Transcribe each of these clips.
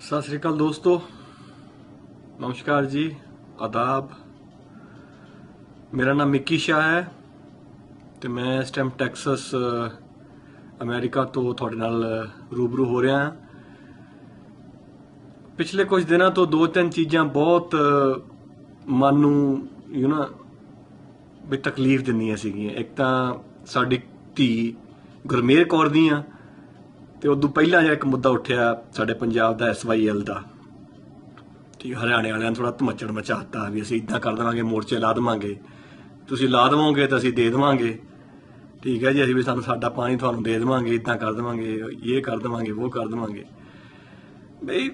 ਸਤਿ ਸ੍ਰੀ ਅਕਾਲ ਦੋਸਤੋ। ਨਮਸਕਾਰ ਜੀ ਆਦਾਬ। ਮੇਰਾ ਨਾਮ ਮਿੱਕੀ ਸ਼ਾਹ ਹੈ ਤੇ ਮੈਂ ਇਸ ਟਾਈਮ ਟੈਕਸਸ ਅ, ਅਮਰੀਕਾ ਤੋਂ ਤੁਹਾਡੇ ਨਾਲ ਰੂਬਰੂ ਹੋ ਰਿਹਾ ਹਾਂ। ਪਿਛਲੇ ਕੁਝ ਦਿਨਾਂ ਤੋਂ ਦੋ ਤਿੰਨ ਚੀਜ਼ਾਂ ਬਹੁਤ ਮਨ ਨੂੰ ਯੂ ਨਾ ਵੀ ਤਕਲੀਫ ਦਿੰਦੀਆਂ ਸੀਗੀਆਂ। ਇੱਕ ਤਾਂ ਸਾਡੀ ਧੀ ਗੁਰਮੇਰ ਕੌਰ ਦੀਆਂ ਤੇ ਉਦੋਂ ਪਹਿਲਾਂ ਜਿਹੜਾ ਇੱਕ ਮੁੱਦਾ ਉੱਠਿਆ ਸਾਡੇ ਪੰਜਾਬ ਦਾ ਐਸਵਾਈਐਲ ਦਾ। ਠੀਕ ਹਰਿਆਣੇ ਵਾਲਿਆਂ ਨੇ ਥੋੜਾ ਧਮਚੜ ਮਚਾਤਾ ਵੀ ਅਸੀਂ ਇਦਾਂ ਕਰ ਦੇਵਾਂਗੇ, ਮੋਰਚੇ ਲਾ ਦੇਵਾਂਗੇ। ਤੁਸੀਂ ਲਾ ਦੇਵੋਗੇ ਤਾਂ ਅਸੀਂ ਦੇ ਦੇਵਾਂਗੇ। ਠੀਕ ਹੈ ਜੀ, ਅਸੀਂ ਵੀ ਸਾਨੂੰ ਸਾਡਾ ਪਾਣੀ ਤੁਹਾਨੂੰ ਦੇ ਦੇਵਾਂਗੇ, ਇਦਾਂ ਕਰ ਦੇਵਾਂਗੇ, ਇਹ ਕਰ ਦੇਵਾਂਗੇ, ਉਹ ਕਰ ਦੇਵਾਂਗੇ। ਬਈ,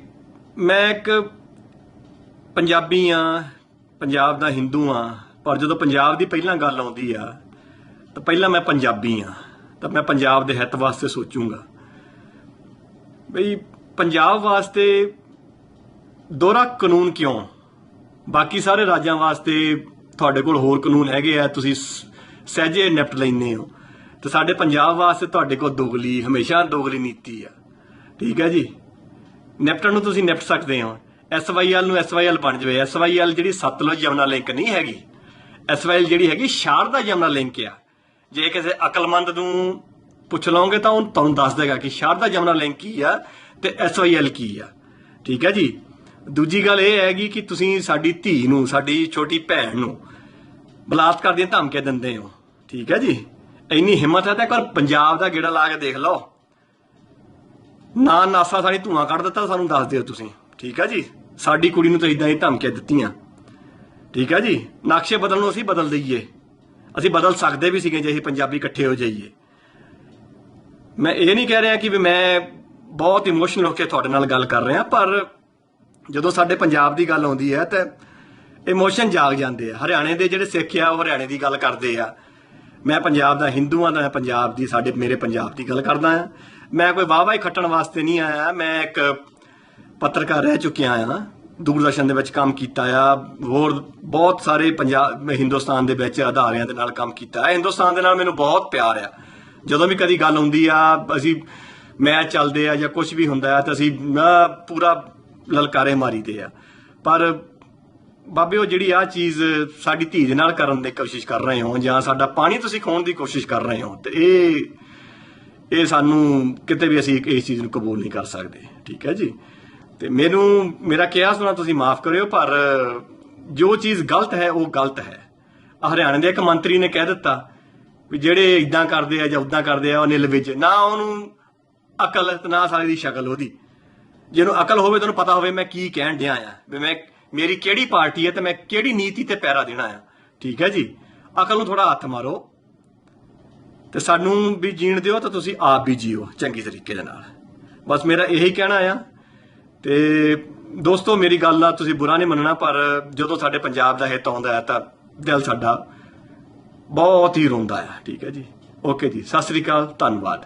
ਮੈਂ ਇੱਕ ਪੰਜਾਬੀ ਆ, ਪੰਜਾਬ ਦਾ ਹਿੰਦੂ ਆ, ਪਰ ਜਦੋਂ ਪੰਜਾਬ ਦੀ ਪਹਿਲਾਂ ਗੱਲ ਆਉਂਦੀ ਆ, ਤਾਂ ਪਹਿਲਾਂ ਮੈਂ ਪੰਜਾਬੀ ਆ, ਤਾਂ ਮੈਂ ਪੰਜਾਬ ਦੇ ਹਿੱਤ ਵਾਸਤੇ ਸੋਚੂੰਗਾ। ਬਈ ਪੰਜਾਬ ਵਾਸਤੇ ਦੋਹਰਾ ਕਾਨੂੰਨ ਕਿਉਂ? ਬਾਕੀ ਸਾਰੇ ਰਾਜਾਂ ਵਾਸਤੇ ਤੁਹਾਡੇ ਕੋਲ ਹੋਰ ਕਾਨੂੰਨ ਹੈਗੇ ਆ, ਤੁਸੀਂ ਸ- ਸਹਿਜੇ ਨਿਪਟ ਲੈਂਦੇ ਹੋ। ਤੇ ਸਾਡੇ ਪੰਜਾਬ ਵਾਸਤੇ ਤੁਹਾਡੇ ਕੋਲ ਦੋਗਲੀ, ਹਮੇਸ਼ਾ ਦੋਗਲੀ ਨੀਤੀ ਆ। ਠੀਕ ਹੈ ਜੀ? ਨਿਪਟਣ ਨੂੰ ਤੁਸੀਂ ਨਿਪਟ ਸਕਦੇ ਹੋ। ਐਸਵਾਈਐਲ ਨੂੰ ਐਸਵਾਈਐਲ ਬਣ ਜਾਵੇ ਐਸਵਾਈਐਲ ਜਿਹੜੀ ਸਤਲੁਜ ਯਮਨਾ ਲਿੰਕ ਨਹੀਂ ਹੈਗੀ। ਐਸਵਾਈਐਲ ਜਿਹੜੀ ਹੈਗੀ ਸ਼ਾਰਦਾ ਯਮਨਾ ਲਿੰਕ ਆ। ਜੇ ਕਿਸੇ ਅਕਲਮੰਦ ਨੂੰ ਪੁੱਛ ਲਓਗੇ ਤਾਂ ਉਹ ਤੁਹਾਨੂੰ ਦੱਸ ਦੇਗਾ ਕਿ ਸ਼ਾਰਦਾ ਯਮਨਾ ਲਿੰਕ ਕੀ ਆ ਤੇ ਐਸਵਾਈਐਲ ਕੀ ਆ। ਠੀਕ ਹੈ ਜੀ? ਦੂਜੀ ਗੱਲ ਇਹ ਹੈਗੀ ਕਿ ਤੁਸੀਂ ਸਾਡੀ ਧੀ ਨੂੰ, ਸਾਡੀ ਛੋਟੀ ਭੈਣ ਨੂੰ ਬਲਾਤਕਾਰ ਦੀਆਂ ਧਮਕੀਆਂ ਦਿੰਦੇ ਹੋ। ਠੀਕ ਹੈ ਜੀ? ਇੰਨੀ ਹਿੰਮਤ ਹੈ ਤਾਂ ਇੱਕ ਪੰਜਾਬ ਦਾ ਗੇੜਾ ਲਾ ਕੇ ਦੇਖ ਲਓ। ਨਾ ਨਾਸਾ ਸਾਡੀ ਧੂਆਂ ਕੱਢ ਦਿੱਤਾ, ਸਾਨੂੰ ਦੱਸ ਦਿਓ ਤੁਸੀਂ। ਠੀਕ ਹੈ ਜੀ? ਸਾਡੀ ਕੁੜੀ ਨੂੰ ਤਾਂ ਇਦਾਂ ਹੀ ਧਮਕੀਆਂ ਦਿੱਤੀਆਂ। ਠੀਕ ਹੈ ਜੀ? ਨਕਸ਼ੇ ਬਦਲਣ ਨੂੰ ਅਸੀਂ ਬਦਲ ਦਈਏ। ਅਸੀਂ ਬਦਲ ਸਕਦੇ ਵੀ ਸੀਗੇ ਜੇ ਅਸੀਂ ਪੰਜਾਬੀ ਇਕੱਠੇ ਹੋ ਜਾਈਏ। ਮੈਂ ਇਹ ਨਹੀਂ ਕਹਿ ਰਿਹਾ ਕਿ ਵੀ ਮੈਂ ਬਹੁਤ ਇਮੋਸ਼ਨਲ ਹੋ ਕੇ ਤੁਹਾਡੇ ਨਾਲ ਗੱਲ ਕਰ ਰਿਹਾ, ਪਰ ਜਦੋਂ ਸਾਡੇ ਪੰਜਾਬ ਦੀ ਗੱਲ ਆਉਂਦੀ ਹੈ ਤਾਂ ਇਮੋਸ਼ਨ ਜਾਗ ਜਾਂਦੇ ਆ। ਹਰਿਆਣੇ ਦੇ ਜਿਹੜੇ ਸਿੱਖ ਆ, ਉਹ ਹਰਿਆਣੇ ਦੀ ਗੱਲ ਕਰਦੇ ਆ। ਮੈਂ ਪੰਜਾਬ ਦਾ ਹਿੰਦੂਆਂ ਦਾ, ਪੰਜਾਬ ਦੀ ਸਾਡੇ, ਮੇਰੇ ਪੰਜਾਬ ਦੀ ਗੱਲ ਕਰਦਾ ਆ ਮੈਂ ਕੋਈ ਵਾਹ ਵਾਹ ਖੱਟਣ ਵਾਸਤੇ ਨਹੀਂ ਆਇਆ। ਮੈਂ ਇੱਕ ਪੱਤਰਕਾਰ ਰਹਿ ਚੁੱਕਿਆ ਆ ਦੂਰਦਰਸ਼ਨ ਦੇ ਵਿੱਚ ਕੰਮ ਕੀਤਾ ਆ। ਹੋਰ ਬਹੁਤ ਸਾਰੇ ਪੰਜਾਬ, ਹਿੰਦੁਸਤਾਨ ਦੇ ਵਿੱਚ ਅਦਾਰਿਆਂ ਦੇ ਨਾਲ ਕੰਮ ਕੀਤਾ। ਹੈ ਹਿੰਦੁਸਤਾਨ ਦੇ ਨਾਲ ਮੈਨੂੰ ਬਹੁਤ ਪਿਆਰ ਆ। ਜਦੋਂ ਵੀ ਕਦੀ ਗੱਲ ਹੁੰਦੀ ਆ, ਅਸੀਂ ਮੈਚ ਚੱਲਦੇ ਆ ਜਾਂ ਕੁਝ ਵੀ ਹੁੰਦਾ ਆ, ਤਾਂ ਅਸੀਂ ਨਾ ਪੂਰਾ ਲਲਕਾਰੇ ਮਾਰੀਦੇ ਆ। ਪਰ ਬਾਬੇ, ਉਹ ਜਿਹੜੀ ਆ ਚੀਜ਼ ਸਾਡੀ ਧੀ ਦੇ ਨਾਲ ਕਰਨ ਦੀ ਕੋਸ਼ਿਸ਼ ਕਰ ਰਹੇ ਹੋ, ਜਾਂ ਸਾਡਾ ਪਾਣੀ ਤੁਸੀਂ ਖੋਣ ਦੀ ਕੋਸ਼ਿਸ਼ ਕਰ ਰਹੇ ਹੋ, ਤੇ ਇਹ ਇਹ ਸਾਨੂੰ ਕਿਤੇ ਵੀ ਅਸੀਂ ਇਸ ਚੀਜ਼ ਨੂੰ ਕਬੂਲ ਨਹੀਂ ਕਰ ਸਕਦੇ। ਠੀਕ ਹੈ ਜੀ? ਤੇ ਮੈਨੂੰ, ਮੇਰਾ ਕਿਹਾ ਸੁਣਾ, ਤੁਸੀਂ ਮਾਫ ਕਰਿਓ, ਪਰ ਜੋ ਚੀਜ਼ ਗਲਤ ਹੈ, ਉਹ ਗਲਤ ਹੈ। ਆਹ ਹਰਿਆਣੇ ਦੇ ਇੱਕ ਮੰਤਰੀ ਨੇ ਕਹਿ ਦਿੱਤਾ ਵੀ ਜਿਹੜੇ ਇਦਾਂ ਕਰਦੇ ਆ ਜਾਂ ਉਦਾਂ ਕਰਦੇ ਆ ਉਹ ਨਿਲ ਵਿੱਚ, ਨਾ ਉਹਨੂੰ ਅਕਲ ਤੇ ਨਾ ਸਾਲੀ ਦੀ ਸ਼ਕਲ ਉਹਦੀ। ਜਿਹਨੂੰ ਅਕਲ ਹੋਵੇ ਤੁਹਾਨੂੰ ਪਤਾ ਹੋਵੇ ਮੈਂ ਕੀ ਕਹਿਣ ਡਿਆ ਆ, ਵੀ ਮੈਂ ਮੇਰੀ ਕਿਹੜੀ ਪਾਰਟੀ ਹੈ ਤੇ ਮੈਂ ਕਿਹੜੀ ਨੀਤੀ ਤੇ ਪੈਰਾ ਦੇਣਾ ਆ। ਠੀਕ ਹੈ ਜੀ? ਅਕਲ ਨੂੰ ਥੋੜਾ ਹੱਥ ਮਾਰੋ ਤੇ ਸਾਨੂੰ ਵੀ ਜੀਣ ਦਿਓ ਤਾਂ ਤੁਸੀਂ ਆਪ ਵੀ ਜੀਓ ਚੰਗੀ ਤਰੀਕੇ ਦੇ ਨਾਲ। ਬਸ ਮੇਰਾ ਇਹੀ ਕਹਿਣਾ ਆ ਤੇ ਦੋਸਤੋ, ਮੇਰੀ ਗੱਲ ਆ, ਤੁਸੀਂ ਬੁਰਾ ਨਹੀਂ ਮੰਨਣਾ, ਪਰ ਜਦੋਂ ਸਾਡੇ ਪੰਜਾਬ ਦਾ ਹਿੱਤ ਆਉਂਦਾ ਹੈ ਤਾਂ ਦਿਲ ਸਾਡਾ ਬਹੁਤ ਹੀ ਰੋਂਦਾ ਹੈ। ਠੀਕ ਹੈ ਜੀ। ਓਕੇ ਜੀ। ਸਤਿ ਸ੍ਰੀ ਅਕਾਲ। ਧੰਨਵਾਦ।